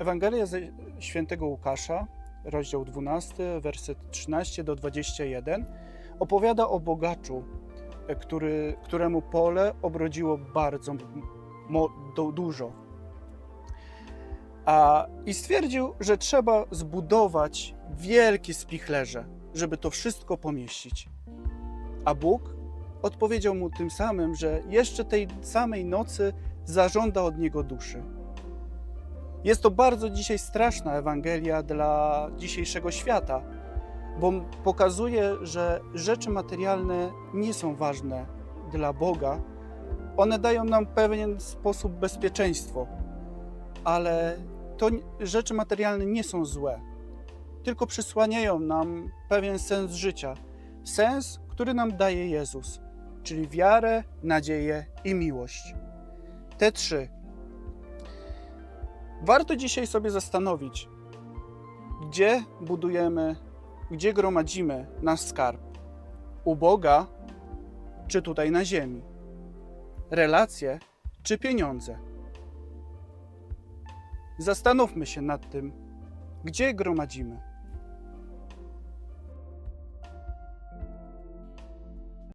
Ewangelia ze świętego Łukasza, rozdział 12, werset 13 do 21, opowiada o bogaczu, e, który, któremu pole obrodziło bardzo mo, do, dużo. A, I stwierdził, że trzeba zbudować wielkie spichlerze, żeby to wszystko pomieścić. A Bóg odpowiedział mu tym samym, że jeszcze tej samej nocy zażąda od niego duszy. Jest to bardzo dzisiaj straszna Ewangelia dla dzisiejszego świata, bo pokazuje, że rzeczy materialne nie są ważne dla Boga. One dają nam pewien sposób bezpieczeństwo, ale to rzeczy materialne nie są złe, tylko przysłaniają nam pewien sens życia. Sens, który nam daje Jezus, czyli wiarę, nadzieję i miłość. Te trzy Warto dzisiaj sobie zastanowić, gdzie budujemy, gdzie gromadzimy nasz skarb. U Boga, czy tutaj na ziemi? Relacje, czy pieniądze? Zastanówmy się nad tym, gdzie gromadzimy.